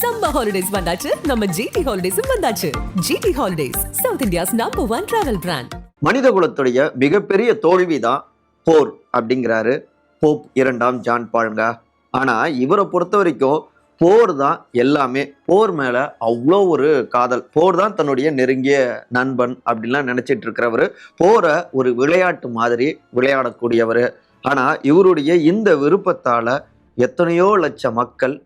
Summer holidays வந்தாச்சு. நம்ம GT ஹாலிடேஸும் வந்தாச்சு. GT holidays South India's number one travel brand மனித குலத்துடைய மிகப்பெரிய தோல்விதான் போர் அப்படிங்கிறாரு போப் இரண்டாம் ஜான் பாழுங்க ஆனா இவரை பொறுத்த வரைக்கும் போர் தான் எல்லாமே. போர் மேல அவ்வளோ ஒரு காதல். போர் தான் தன்னுடைய நெருங்கிய நண்பன் அப்படின்லாம் நினைச்சிட்டு இருக்கிறவர். போரை ஒரு விளையாட்டு மாதிரி விளையாடக்கூடியவர். ஆனா இவருடைய இந்த விருப்பத்தால எத்தனையோ லட்ச மக்கள்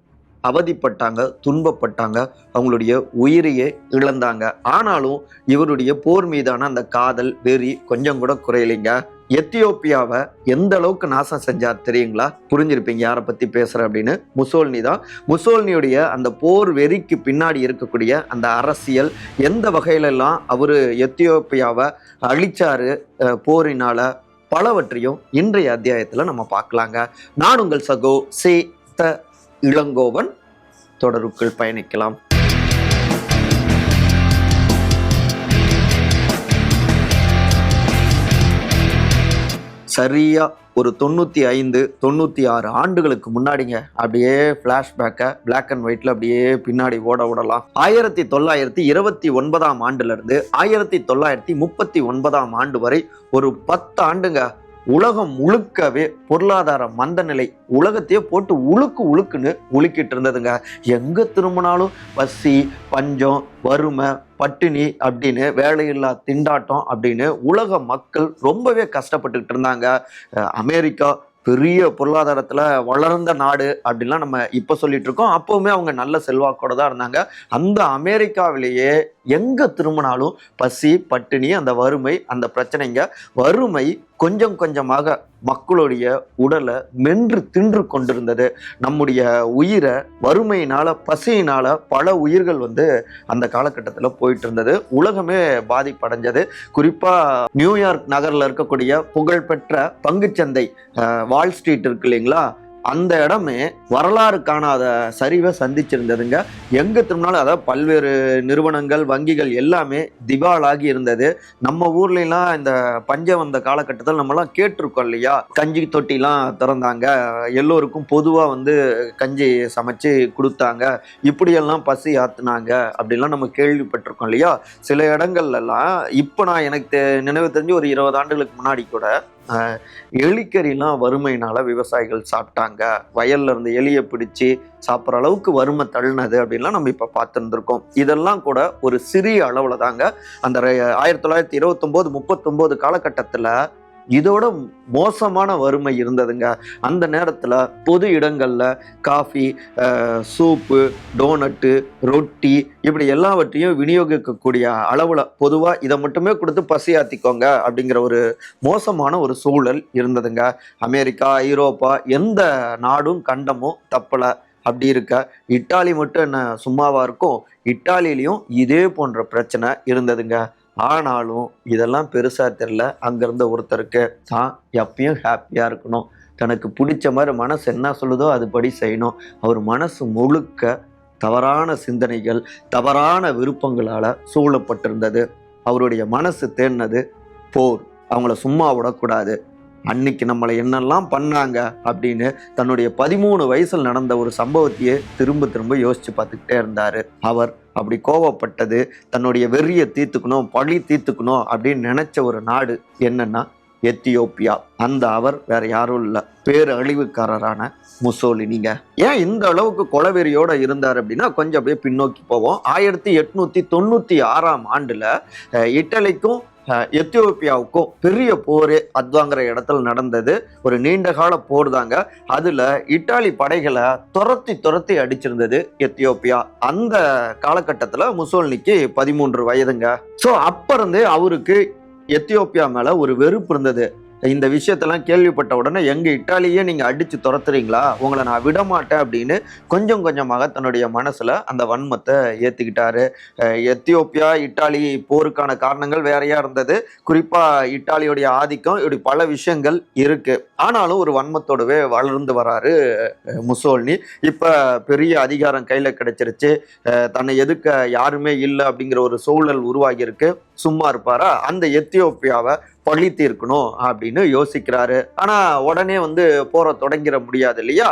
அவதிப்பட்டாங்க துன்பப்பட்டாங்க அவங்களுடைய உயிரையே இழந்தாங்க. ஆனாலும் இவருடைய போர் மீதான அந்த காதல் வெறி கொஞ்சம் கூட குறையலைங்க. எத்தியோப்பியாவை எந்த அளவுக்கு நாசம் செஞ்சார் தெரியுங்களா? புரிஞ்சிருப்பீங்க யாரை பத்தி பேசுற அப்படின்னு. முசோல்னி தான். முசோல்னியுடைய அந்த போர் வெறிக்கு பின்னாடி இருக்கக்கூடிய அந்த அரசியல் எந்த வகையிலெல்லாம் அவரு எத்தியோப்பியாவை அழிச்சாரு போரினால் போரினால பலவற்றையும் இன்றைய அத்தியாயத்துல நம்ம பார்க்கலாங்க. நான் உங்கள் சகோ சே த இளங்கோவன் தொடருக்குள் பயணிக்கலாம். சரியா ஒரு தொண்ணூற்றி ஐந்து தொண்ணூற்றி ஆறு ஆண்டுகளுக்கு முன்னாடிங்க. அப்படியே ஃப்ளாஷ்பேக்கை பிளாக் அண்ட் ஒயிட்ல அப்படியே பின்னாடி ஓட விடலாம் ஆயிரத்தி தொள்ளாயிரத்தி இருபத்தி ஒன்பதாம் ஆண்டுல இருந்து ஆயிரத்தி தொள்ளாயிரத்தி முப்பத்தி ஒன்பதாம் ஆண்டு வரை ஒரு பத்து ஆண்டுங்க. உலகம் முழுக்கவே பொருளாதார மந்த நிலை உலகத்தையே போட்டு உழுக்கு உழுக்குன்னு உழுக்கிட்டு இருந்ததுங்க. எங்க திரும்பினாலும் பசி பஞ்சம் வறுமை பட்டினி அப்படின்னு வேலையில்லா திண்டாட்டம் அப்படின்னு உலக மக்கள் ரொம்பவே கஷ்டப்பட்டுக்கிட்டு இருந்தாங்க. அமெரிக்கா பெரிய பொருளாதாரத்தில் வளர்ந்த நாடு அப்படின்லாம் நம்ம இப்போ சொல்லிட்டு இருக்கோம். அப்போவுமே அவங்க நல்ல செல்வாக்கோட தான் இருந்தாங்க. அந்த அமெரிக்காவிலேயே எங்கே திரும்பினாலும் பசி பட்டினி அந்த வறுமை அந்த பிரச்சனைங்க வறுமை கொஞ்சம் கொஞ்சமாக மக்களுடைய உடலை மென்று தின்று கொண்டிருந்தது. நம்முடைய உயிரை வறுமையினால பசியினால பல உயிர்கள் வந்து அந்த காலகட்டத்தில் போயிட்டு இருந்தது உலகமே பாதிப்படைஞ்சது. குறிப்பாக நியூயார்க் நகரில் இருக்கக்கூடிய புகழ்பெற்ற பங்குச்சந்தை வால் ஸ்ட்ரீட் இருக்கு இல்லைங்களா? அந்த இடமே வரலாறு காணாத சரிவை சந்திச்சிருந்ததுங்க. எங்க திரும்பினாலும் அதாவது பல்வேறு நிறுவனங்கள் வங்கிகள் எல்லாமே திவாலாகி இருந்தது. நம்ம ஊர்லாம் இந்த பஞ்சம் வந்த காலகட்டத்தில் நம்மலாம் கேட்டிருக்கோம் இல்லையா? கஞ்சி தொட்டிலாம் திறந்தாங்க. எல்லோருக்கும் பொதுவாக வந்து கஞ்சி சமைச்சு கொடுத்தாங்க. இப்படியெல்லாம் பசி ஆத்துனாங்க அப்படிலாம் நம்ம கேள்விப்பட்டிருக்கோம் இல்லையா? சில இடங்கள்லாம் இப்போ நான் எனக்கு தெ- நினைவு தெரிஞ்சு ஒரு இருபது ஆண்டுகளுக்கு முன்னாடி கூட எலிக்கறிலாம் வறுமையினால் விவசாயிகள் சாப்பிட்டாங்க. வயல்ல இருந்து எலியை பிடிச்சி சாப்பிட்ற அளவுக்கு வறுமை தள்ளினது அப்படின்லாம் நம்ம இப்போ பார்த்துருந்துருக்கோம். இதெல்லாம் கூட ஒரு சிறிய அளவில் தாங்க அந்த ஆயிரத்தி தொள்ளாயிரத்தி இருபத்தொம்போது முப்பத்தொம்போது காலகட்டத்தில் இதோட மோசமான வறுமை இருந்ததுங்க. அந்த நேரத்தில் பொது இடங்களில் காஃபி சூப்பு டோனட்டு ரொட்டி இப்படி எல்லாவற்றையும் விநியோகிக்கக்கூடிய அளவில் பொதுவாக இதை மட்டுமே கொடுத்து பசியாத்திக்கோங்க அப்படிங்கிற ஒரு மோசமான ஒரு சூழல் இருந்ததுங்க. அமெரிக்கா ஐரோப்பா எந்த நாடும் கண்டமும் தப்பலை. அப்படி இருக்க இட்டாலி மட்டும் என்ன சும்மாவாக இருக்கும்? இட்டாலியிலையும் இதே போன்ற பிரச்சனை இருந்ததுங்க. ஆனாலும் இதெல்லாம் பெருசாக தெரில அங்கேருந்த ஒருத்தருக்கு தான் எப்பயும் ஹாப்பியாக இருக்கணும். தனக்கு பிடிச்ச மாதிரி மனசு என்ன சொல்லுதோ அதுபடி செய்யணும். அவர் மனசு முழுக்க தவறான சிந்தனைகள் தவறான விருப்பங்களால் சூழப்பட்டிருந்தது. அவருடைய மனசு தேடினது போர். அவங்கள சும்மா விடக்கூடாது. அன்னைக்கு நம்மளை என்னெல்லாம் பண்ணாங்க அப்படின்னு தன்னுடைய பதிமூணு வயசில் நடந்த ஒரு சம்பவத்தையே திரும்ப திரும்ப யோசிச்சு பார்த்துக்கிட்டே இருந்தார். அவர் அப்படி கோவப்பட்டது தன்னுடைய வெறியை தீர்த்துக்கணும் பழி தீர்த்துக்கணும் அப்படின்னு நினைச்ச ஒரு நாடு என்னன்னா எத்தியோப்பியா. அந்த அவர் வேற யாரும் இல்லை. பேரழிவுக்காரரான முசோலினிங்க. ஏன் இந்த அளவுக்கு கொலவெறியோட இருந்தார் அப்படின்னா கொஞ்சம் அப்படியே பின்னோக்கி போவோம். ஆயிரத்தி எட்நூத்தி தொண்ணூத்தி ஆறாம் ஆண்டுல இட்டலிக்கும் எத்தியோப்பியாவுக்கும் பெரிய போர் அத்வாங்கிற இடத்துல நடந்தது. ஒரு நீண்ட கால போர் தாங்க. அதில் இட்டாலி படைகளை துரத்தி துரத்தி அடிச்சிருந்தது எத்தியோப்பியா. அந்த காலகட்டத்தில் முசோலினிக்கு பதிமூன்று வயதுங்க. ஸோ அப்போ இருந்தே அவருக்கு எத்தியோப்பியா மேலே ஒரு வெறுப்பு இருந்தது. இந்த விஷயத்தெல்லாம் கேள்விப்பட்ட உடனே எங்க இட்டாலியே நீங்க அடிச்சு துரத்துறீங்களா? உங்களை நான் விட மாட்டேன் அப்படின்னு கொஞ்சம் கொஞ்சமாக தன்னுடைய மனசுல அந்த வன்மத்தை ஏத்துக்கிட்டாரு. எத்தியோப்பியா இட்டாலி போருக்கான காரணங்கள் வேறையா இருந்தது. குறிப்பா இட்டாலியுடைய ஆதிக்கம் இப்படி பல விஷயங்கள் இருக்கு. ஆனாலும் ஒரு வன்மத்தோடவே வளர்ந்து வராரு முசோல்னி. இப்போ இப்ப பெரிய அதிகாரம் கையில கிடைச்சிருச்சு. தன்னை எதுக்க யாருமே இல்லை அப்படிங்கிற ஒரு சூழல் உருவாகியிருக்கு. சும்மா இருப்பாரா? அந்த எத்தியோப்பியாவை பழி தீர்க்கணும் அப்படின்னு யோசிக்கிறாரு. ஆனால் உடனே வந்து போற தொடங்கிட முடியாது இல்லையா?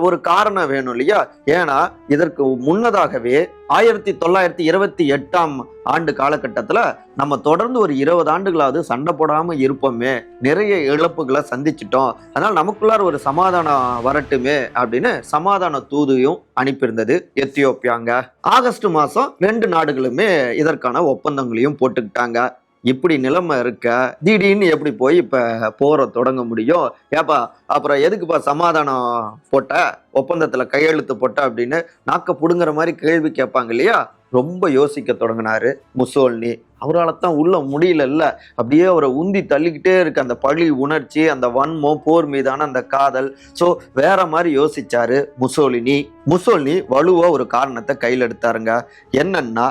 ஒரு காரணம் வேணும் இல்லையா? ஏன்னா இதற்கு முன்னதாகவே ஆயிரத்தி தொள்ளாயிரத்தி இருபத்தி எட்டாம் ஆண்டு காலகட்டத்தில் நம்ம தொடர்ந்து ஒரு இருபது ஆண்டுகளாவது சண்டை போடாமல் இருப்போமே. நிறைய இழப்புகளை சந்திச்சிட்டோம். அதனால் நமக்குள்ளார ஒரு சமாதானம் வரட்டுமே அப்படின்னு சமாதான தூதையும் அனுப்பியிருந்தது எத்தியோப்பியாங்க. ஆகஸ்ட் மாதம் ரெண்டு நாடுகளுமே இதற்கான ஒப்பந்தங்களையும் போட்டுக்கிட்டாங்க. இப்படி நிலைமை இருக்க திடீர்னு எப்படி போய் இப்போ போற தொடங்க முடியும்? ஏப்பா அப்புறம் எதுக்குப்பா சமாதானம் போட்ட? ஒப்பந்தத்தில் கையெழுத்து போட்ட அப்படின்னு நாக்க பிடுங்குற மாதிரி கேள்வி கேட்பாங்க இல்லையா? ரொம்ப யோசிக்க தொடங்கினாரு முசோல்னி. அவரால் தான் உள்ள முடியலல்ல. அப்படியே அவரை உந்தி தள்ளிக்கிட்டே இருக்க அந்த பழி உணர்ச்சி அந்த வன்மம் போர் மீதான அந்த காதல். ஸோ வேற மாதிரி யோசிச்சாரு முசோலினி. முசோலினி வலுவாக ஒரு காரணத்தை கையில் எடுத்தாருங்க. என்னன்னா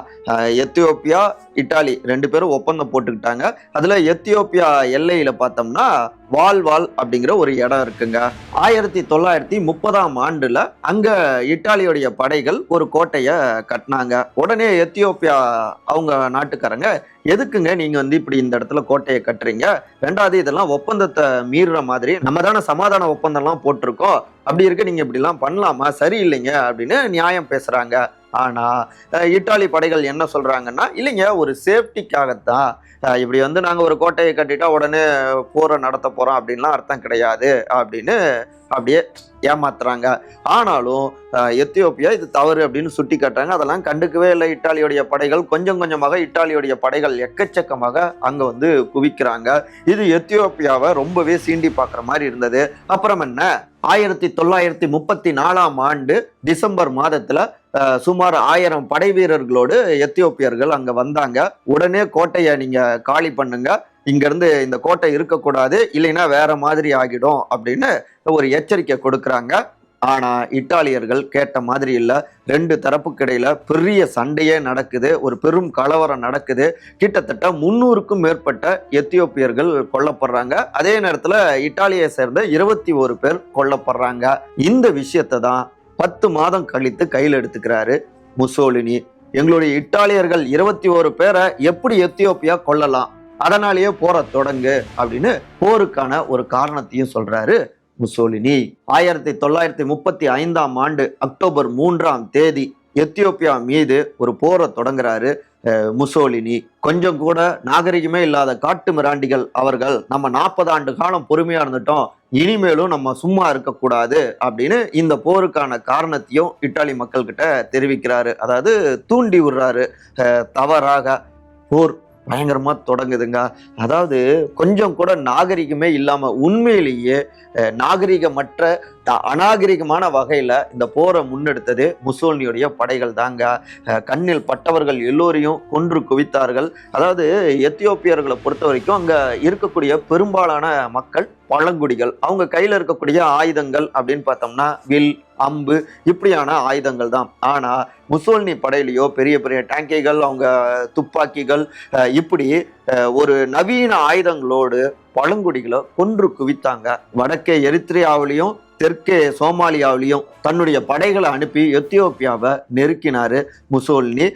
எத்தியோப்பியா இட்டாலி ரெண்டு பேரும் ஒப்பந்தம் போட்டுக்கிட்டாங்க. அதில் எத்தியோப்பியா எல்லையில் பார்த்தோம்னா வால் வால் அப்படிங்கிற ஒரு இடம் இருக்குங்க. ஆயிரத்தி தொள்ளாயிரத்தி முப்பதாம் ஆண்டுல அங்க இட்டாலியுடைய படைகள் ஒரு கோட்டையை கட்டினாங்க. உடனே எத்தியோப்பியா அவங்க நாட்டுக்காரங்க எதுக்குங்க நீங்க வந்து இப்படி இந்த இடத்துல கோட்டையை கட்டுறீங்க? ரெண்டாவது இதெல்லாம் ஒப்பந்தத்தை மீறுற மாதிரி நம்ம தானே சமாதான ஒப்பந்தம்லாம் போட்டிருக்கோம். அப்படி இருக்க நீங்க இப்படி எல்லாம் பண்ணலாமா? சரியில்லைங்க அப்படின்னு நியாயம் பேசுறாங்க. ஆனா இட்டாலி படைகள் என்ன சொல்கிறாங்கன்னா இல்லைங்க ஒரு சேஃப்டிக்காகத்தான். இப்படி வந்து நாங்கள் ஒரு கோட்டையை கட்டிட்டா உடனே போரை நடத்த போகிறோம் அப்படின்லாம் அர்த்தம் கிடையாது அப்படின்னு அப்படியே ஏமாத்துறாங்க. ஆனாலும் எத்தியோப்பியா இது தவறு அப்படின்னு சுட்டி காட்டுறாங்க அதெல்லாம் கண்டுக்கவே இல்லை. இட்டாலியுடைய படைகள் கொஞ்சம் கொஞ்சமாக இட்டாலியுடைய படைகள் எக்கச்சக்கமாக அங்கே வந்து குவிக்கிறாங்க. இது எத்தியோப்பியாவை ரொம்பவே சீண்டி பார்க்குற மாதிரி இருந்தது. அப்புறம் என்ன? ஆயிரத்தி தொள்ளாயிரத்தி முப்பத்தி நாலாம் ஆண்டு டிசம்பர் மாதத்தில் சுமார் ஆயிரம் படை வீரர்களோடு எத்தியோப்பியர்கள் அங்கே வந்தாங்க. உடனே கோட்டையை நீங்கள் காலி பண்ணுங்க. இங்கேருந்து இந்த கோட்டை இருக்கக்கூடாது. இல்லைன்னா வேற மாதிரி ஆகிடும் அப்படின்னு ஒரு எச்சரிக்கை கொடுக்குறாங்க. ஆனால் இட்டாலியர்கள் கேட்ட மாதிரி இல்லை. ரெண்டு தரப்புக்கு இடையில பெரிய சண்டையே நடக்குது. ஒரு பெரும் கலவரம் நடக்குது. கிட்டத்தட்ட முன்னூறுக்கும் மேற்பட்ட எத்தியோப்பியர்கள் கொல்லப்படுறாங்க. அதே நேரத்தில் இட்டாலியை சேர்ந்த இருபத்தி ஒரு பேர் கொல்லப்படுறாங்க. இந்த விஷயத்தை தான் பத்து மாதம் கழித்து கையில் எடுத்துக்கிறாரு முசோலினி. எங்களுடைய இட்டாலியர்கள் இருபத்தி ஒரு பேரை எப்படி எத்தியோப்பியா கொல்லலாம்? அதனாலேயே போற தொடங்கு அப்படின்னு போருக்கான ஒரு காரணத்தையும் சொல்றாரு முசோலினி. ஆயிரத்தி தொள்ளாயிரத்தி முப்பத்தி ஐந்தாம் ஆண்டு அக்டோபர் மூன்றாம் தேதி எத்தியோப்பியா மீது ஒரு போரை தொடங்குறாரு. முசோலினி. கொஞ்சம் கூட நாகரிகமே இல்லாத காட்டு மிராண்டிகள் அவர்கள் நம்ம நாற்பது ஆண்டு காலம் பொறுமையா இருந்துட்டோம் இனிமேலும் நம்ம சும்மா இருக்கக்கூடாது அப்படின்னு இந்த போருக்கான காரணத்தையும் இட்டாலி மக்கள்கிட்ட தெரிவிக்கிறாரு. அதாவது தூண்டி விடுறாரு. தவறாக போர் பயங்கரமாக தொடங்குதுங்க. அதாவது கொஞ்சம் கூட நாகரிகமே இல்லாமல் உண்மையிலேயே நாகரிகமற்ற த- அநாகரிகமான வகையில் இந்த போரை முன்னெடுத்தது முசோலினியுடைய படைகள் தாங்க. கண்ணில் பட்டவர்கள் எல்லோரையும் கொன்று குவித்தார்கள். அதாவது எத்தியோப்பியர்களை பொறுத்த வரைக்கும் அங்கே இருக்கக்கூடிய பெரும்பாலான மக்கள் பழங்குடிகள் அவங்க கையில் இருக்கக்கூடிய ஆயுதங்கள் அப்படின்னு பார்த்தோம்னா வில் அம்பு இப்படியான ஆயுதங்கள் தான். ஆனால் முசோல்னி படையிலையோ பெரிய பெரிய டேங்கிகள் அவங்க துப்பாக்கிகள் இப்படி ஒரு நவீன ஆயுதங்களோடு பழங்குடிகளை கொன்று குவித்தாங்க. வடக்கே எரித்ரியாவிலையும் தெற்கே சோமாலியாவிலையும் தன்னுடைய படைகளை அனுப்பி எத்தியோப்பியாவை நெருக்கினாரு முசோலினி.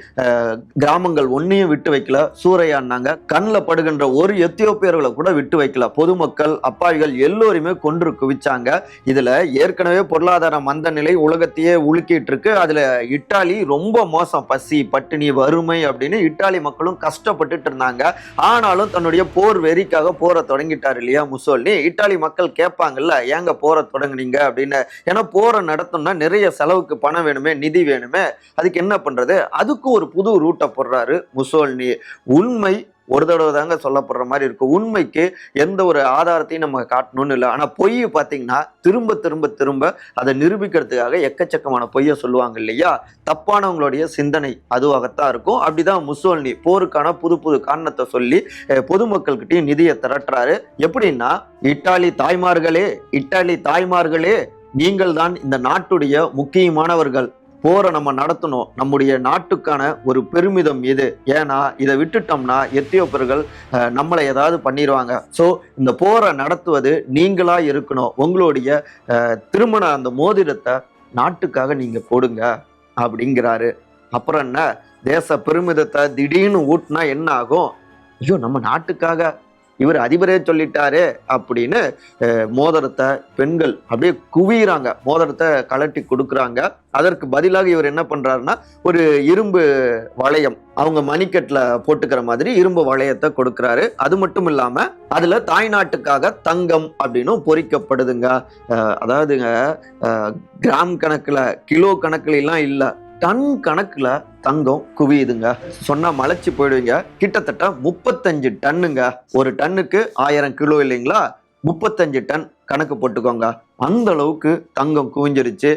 கிராமங்கள் ஒன்றையும் விட்டு வைக்கல. சூறையாடினாங்க. கண்ணில் படுகின்ற ஒரு எத்தியோப்பியர்களை கூட விட்டு வைக்கல. பொதுமக்கள் அப்பாவிகள் எல்லோருமே கொன்று குவிச்சாங்க. இதில் ஏற்கனவே பொருளாதார மந்த நிலை உலகத்தையே உலுக்கிட்டு இருக்கு அதில் இட்டாலி ரொம்ப மோசம். பசி பட்டினி வறுமை அப்படின்னு இட்டாலி மக்களும் கஷ்டப்பட்டுட்டு இருந்தாங்க. ஆனாலும் தன்னுடைய போர் வெறிக்காக போரை தொடங்கிட்டார் இல்லையா முசோலினி. இட்டாலி மக்கள் கேட்பாங்கல்ல ஏங்க போரை தொடங்குனீங்க? அப்படின்னு. ஏன்னா போரை நடத்தணும்னா நிறைய செலவுக்கு பணம் வேணுமே நிதி வேணுமே அதுக்கு என்ன பண்றது? அதுக்கு ஒரு புது ரூட்டை போடுறாரு முசோல்னி. உண்மை ஒரு தடவை தாங்க சொல்லப்படுற மாதிரி இருக்கும். உண்மைக்கு எந்த ஒரு ஆதாரத்தையும் நம்ம காட்டணும்னு இல்லை. ஆனால் பொய் பார்த்தீங்கன்னா திரும்ப திரும்ப திரும்ப அதை நிரூபிக்கிறதுக்காக எக்கச்சக்கமான பொய்யை சொல்லுவாங்க இல்லையா? தப்பானவங்களுடைய சிந்தனை அதுவாகத்தான் இருக்கும். அப்படிதான் முசோல்னி போருக்கான புது புது காரணத்தை சொல்லி பொதுமக்கள்கிட்டையும் பொதுமக்கள்கிட்டயும் நிதியை திரட்டுறாரு. எப்படின்னா இட்டாலி தாய்மார்களே இட்டாலி தாய்மார்களே நீங்கள் தான் இந்த நாட்டுடைய முக்கியமானவர்கள். போரை நம்ம நடத்தணும். நம்முடைய நாட்டுக்கான ஒரு பெருமிதம் இது. ஏன்னா இதை விட்டுட்டோம்னா எத்தியோப்பியர்கள் நம்மளை ஏதாவது பண்ணிடுவாங்க ஸோ இந்த போரை நடத்துவது நீங்களா இருக்கணும். உங்களுடைய திருமண அந்த மோதிரத்தை நாட்டுக்காக நீங்க கொடுங்க அப்படிங்கிறாரு. அப்புறம் என்ன? தேச பெருமிதத்தை திடீர்னு ஊட்டினா என்ன ஆகும்? ஐயோ நம்ம நாட்டுக்காக இவர் அதிபரே சொல்லிட்டாரு அப்படின்னு மோதிரத்தை பெண்கள் அப்படியே குவியிறாங்க. மோதிரத்தை கலட்டி கொடுக்குறாங்க. அதற்கு பதிலாக இவர் என்ன பண்றாருன்னா ஒரு இரும்பு வளையம் அவங்க மணிக்கட்டில் போட்டுக்கிற மாதிரி இரும்பு வளையத்தை கொடுக்குறாரு. அது மட்டும் இல்லாமல் அதில் தாய்நாட்டுக்காக தங்கம் அப்படின்னும் பொறிக்கப்படுதுங்க. அதாவதுங்க கிராம் கணக்கில் கிலோ கணக்குல எல்லாம் டன் கணக்கில் தங்கம் குவியுதுங்க. சொன்னா மலைச்சு போயிடுவீங்க. கிட்டத்தட்ட முப்பத்தஞ்சு டன்னுங்க. ஒரு டன்னுக்கு ஆயிரம் கிலோ இல்லைங்களா? முப்பத்தஞ்சு டன் கணக்கு போட்டுக்கோங்க. அந்த அளவுக்கு தங்கம் குவிஞ்சிருச்சு.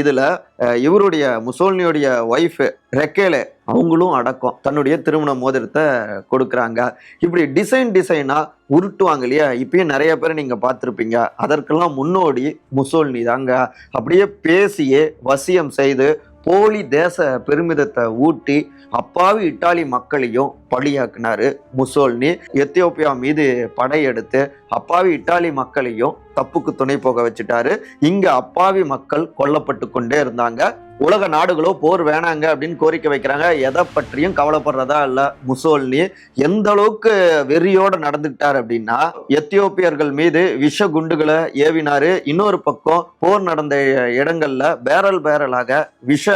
இதில் இதுல இவருடைய முசோல்னியுடைய ஒய்ஃப் ரெக்கேலே அவங்களும் அடக்கம். தன்னுடைய திருமண மோதிரத்தை கொடுக்குறாங்க. இப்படி டிசைன் டிசைனா உருட்டுவாங்க இல்லையா? இப்பயும் நிறைய பேரை நீங்க பார்த்துருப்பீங்க. அதற்கெல்லாம் முன்னோடி முசோல்னி தாங்க அப்படியே பேசியே வசியம் செய்து போலி தேச பெருமிதத்தை ஊட்டி அப்பாவி இட்டாலி மக்களையும் பலியாக்குனாரு முசோல்னி. எத்தியோப்பியா மீது படையெடுத்து அப்பாவி இட்டாலி மக்களையும் தப்புக்கு துணை போக வச்சுட்டாரு. இங்க அப்பாவி மக்கள் கொல்லப்பட்டு கொண்டே இருந்தாங்க. உலக நாடுகளோ போர் வேணாங்க அப்படின்னு கோரிக்கை வைக்கிறாங்க. எதை பற்றியும் கவலைப்படுறதா இல்ல முசோல்னி. எந்த அளவுக்கு வெறியோட நடந்துக்கிட்டார் அப்படின்னா எத்தியோப்பியர்கள் மீது விஷ குண்டுகளை ஏவினாரு. இன்னொரு பக்கம் போர் நடந்த இடங்கள்ல பேரல் பேரலாக விஷ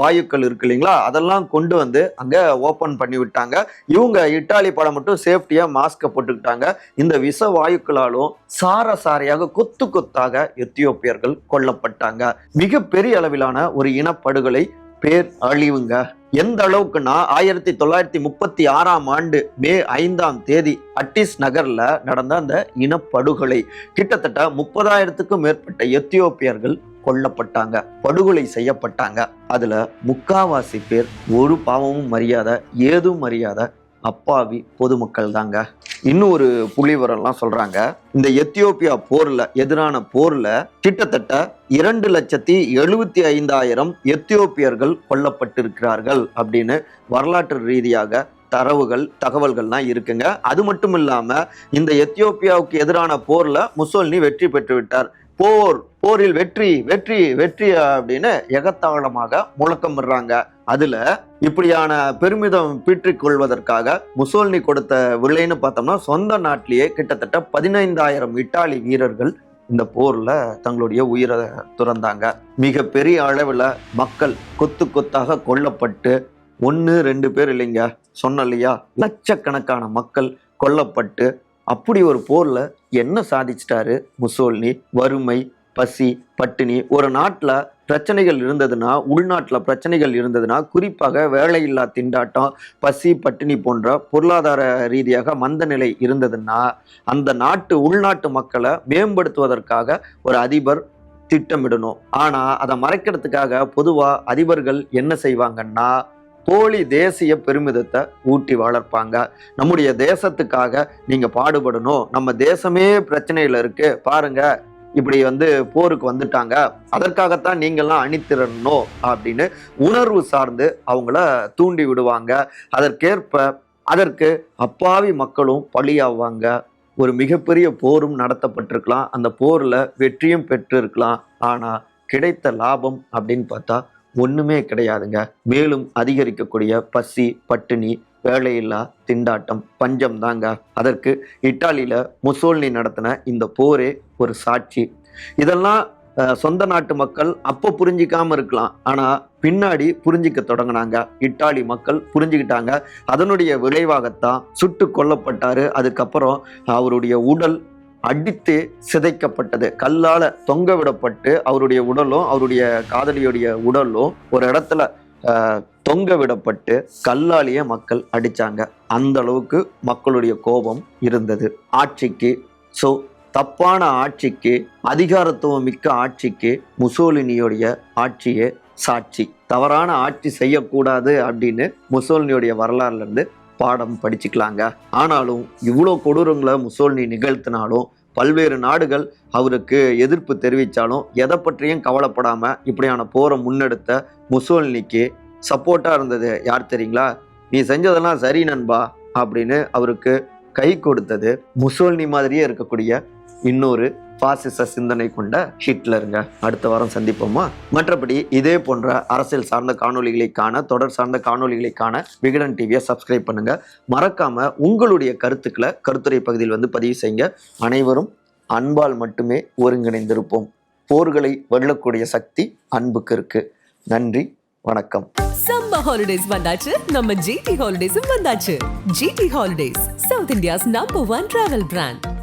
வாயுக்கள் இருக்கு இல்லைங்களா? அதெல்லாம் கொண்டு வந்து அங்க ஓபன் பண்ணி விட்டாங்க. இவங்க இட்டாலி படம் மட்டும் சேஃப்டியா மாஸ்க போட்டுக்கிட்டாங்க. இந்த விஷ வாயுக்களாலும் சார சாரையாக கொத்து கொத்தாக எத்தியோப்பியர்கள் கொல்லப்பட்டாங்க. மிகப்பெரிய அளவிலான ஒரு இனப்படுகொலை பேர் அழிவுங்க. எந்த அளவுக்குன்னா ஆயிரத்தி தொள்ளாயிரத்தி முப்பத்தி ஆறாம் ஆண்டு மே ஐந்தாம் தேதி அட்டிஸ் நகர்ல நடந்த அந்த இனப்படுகொலை. கிட்டத்தட்ட முப்பதாயிரத்துக்கும் மேற்பட்ட எத்தியோப்பியர்கள் கொல்லப்பட்டாங்க படுகொலை செய்யப்பட்டாங்க. அதுல முக்காவாசி பேர் ஒரு பாவமும் மரியாதை ஏதும் மரியாதை அப்பாவி பொதுமக்கள் தாங்க இன்னும் ஒரு புள்ளிவரம்லாம் சொல்றாங்க இந்த எத்தியோப்பியா போர்ல எதிரான போர்ல கிட்டத்தட்ட இரண்டு லட்சத்தி எழுபத்தி ஐந்தாயிரம் எத்தியோப்பியர்கள் கொல்லப்பட்டிருக்கிறார்கள் அப்படின்னு வரலாற்று ரீதியாக தரவுகள் தகவல்கள்லாம் இருக்குங்க. அது மட்டும் இல்லாம இந்த எத்தியோப்பியாவுக்கு எதிரான போர்ல முசோல்னி வெற்றி பெற்று விட்டார் போர் போரில் வெற்றி வெற்றி வெற்றி அப்படின்னு எகத்தாளமாக முழக்கம் விடுறாங்க அதுல இப்படியான பெருமிதம் பீற்றிக் கொள்வதற்காக முசோல்னி கொடுத்த விலைன்னு பார்த்தோம்னா சொந்த நாட்டிலேயே கிட்டத்தட்ட பதினைந்தாயிரம் இட்டாலி வீரர்கள் இந்த போர்ல தங்களுடைய உயிரை துறந்தாங்க. மிக பெரிய அளவுல மக்கள் கொத்து கொத்தாக கொல்லப்பட்டு ஒன்று ரெண்டு பேர் இல்லைங்க சொன்ன இல்லையா? லட்சக்கணக்கான மக்கள் கொல்லப்பட்டு அப்படி ஒரு போர்ல என்ன சாதிச்சிட்டாரு முசோல்னி? வறுமை பசி பட்டினி. ஒரு நாட்டில் பிரச்சனைகள் இருந்ததுன்னா உள்நாட்டில் பிரச்சனைகள் இருந்ததுன்னா குறிப்பாக வேலையில்லா திண்டாட்டம் பசி பட்டினி போன்ற பொருளாதார ரீதியாக மந்த நிலை இருந்ததுன்னா அந்த நாட்டு உள்நாட்டு மக்களை மேம்படுத்துவதற்காக ஒரு அதிபர் திட்டமிடணும். ஆனால் அதை மறைக்கிறதுக்காக பொதுவாக அதிபர்கள் என்ன செய்வாங்கன்னா போலி தேசிய பெருமிதத்தை ஊட்டி வளர்ப்பாங்க. நம்முடைய தேசத்துக்காக நீங்கள் பாடுபடணும். நம்ம தேசமே பிரச்சனையில் இருக்கு. பாருங்க இப்படி வந்து போருக்கு வந்துட்டாங்க. அதற்காகத்தான் நீங்கள்லாம் அணித்திரணும் அப்படின்னு உணர்வு சார்ந்து அவங்கள தூண்டி விடுவாங்க. அதற்கேற்ப அதற்கு அப்பாவி மக்களும் பலியாவாங்க. ஒரு மிகப்பெரிய போரும் நடத்தப்பட்டிருக்கலாம். அந்த போரில் வெற்றியும் பெற்றிருக்கலாம். ஆனால் கிடைத்த லாபம் அப்படின்னு பார்த்தா ஒன்றுமே கிடையாதுங்க. மேலும் அதிகரிக்கக்கூடிய பசி பட்டினி வேலையில்லா திண்டாட்டம் பஞ்சம் தாங்க. அதற்கு இட்டாலியில் முசோல்னி நடத்தின இந்த போரே ஒரு சாட்சி. இதெல்லாம் சொந்த நாட்டு மக்கள் அப்போ புரிஞ்சிக்காமல் இருக்கலாம். ஆனால் பின்னாடி புரிஞ்சிக்க தொடங்கினாங்க. இட்டாலி மக்கள் புரிஞ்சுக்கிட்டாங்க. அதனுடைய விளைவாகத்தான் சுட்டு கொல்லப்பட்டாரு. அதுக்கப்புறம் அவருடைய உடல் அடித்து சிதைக்கப்பட்டது. கல்லால தொங்க விடப்பட்டு அவருடைய உடலும் அவருடைய காதலியுடைய உடலும் ஒரு இடத்துல தொங்க விடப்பட்டு கல்லாலேயே மக்கள் அடித்தாங்க அந்த அளவுக்கு மக்களுடைய கோபம் இருந்தது. ஆட்சிக்கு ஸோ தப்பான ஆட்சிக்கு அதிகாரத்துவம் மிக்க ஆட்சிக்கு முசோலினியுடைய ஆட்சியே சாட்சி. தவறான ஆட்சி செய்யக்கூடாது அப்படின்னு முசோலினியுடைய வரலாறுல இருந்து பாடம் படிச்சுக்கலாங்க. ஆனாலும் இவ்வளோ கொடூரங்களை முசோலினி நிகழ்த்தினாலும் பல்வேறு நாடுகள் அவருக்கு எதிர்ப்பு தெரிவித்தாலும் எதை பற்றியும் கவலைப்படாமல் இப்படியான போரை முன்னெடுத்த முசோலினிக்கு சப்போர்ட்டாக இருந்தது யார் தெரியுங்களா? நீ செஞ்சதெல்லாம் சரி நண்பா அப்படின்னு அவருக்கு கை கொடுத்தது முசோலினி மாதிரியே இருக்கக்கூடிய இன்னொரு பாசிச சிந்தனை கொண்ட ஹிட்லருங்க. அடுத்த வாரம் சந்திப்போமா? மற்றபடி இதே போன்ற அரசியல் சார்ந்த காணொலிகளை காண தொடர் சார்ந்த காணொலிகளை காண விகடன் டிவியை சப்ஸ்கிரைப் பண்ணுங்க. மறக்காம உங்களுடைய கருத்துக்களை கருத்துரை பகுதியில் வந்து பதிவு செய்யுங்க. அனைவரும் அன்பால் மட்டுமே ஒருங்கிணைந்திருப்போம். போர்களை வெல்லக்கூடிய சக்தி அன்புக்கு இருக்கு. நன்றி வணக்கம். சம்ம ஹாலிடேஸ் வந்தாச்சு. நம்ம ஜிடி ஹாலிடேஸும் வந்தாச்சு. GT holidays South India's number one travel brand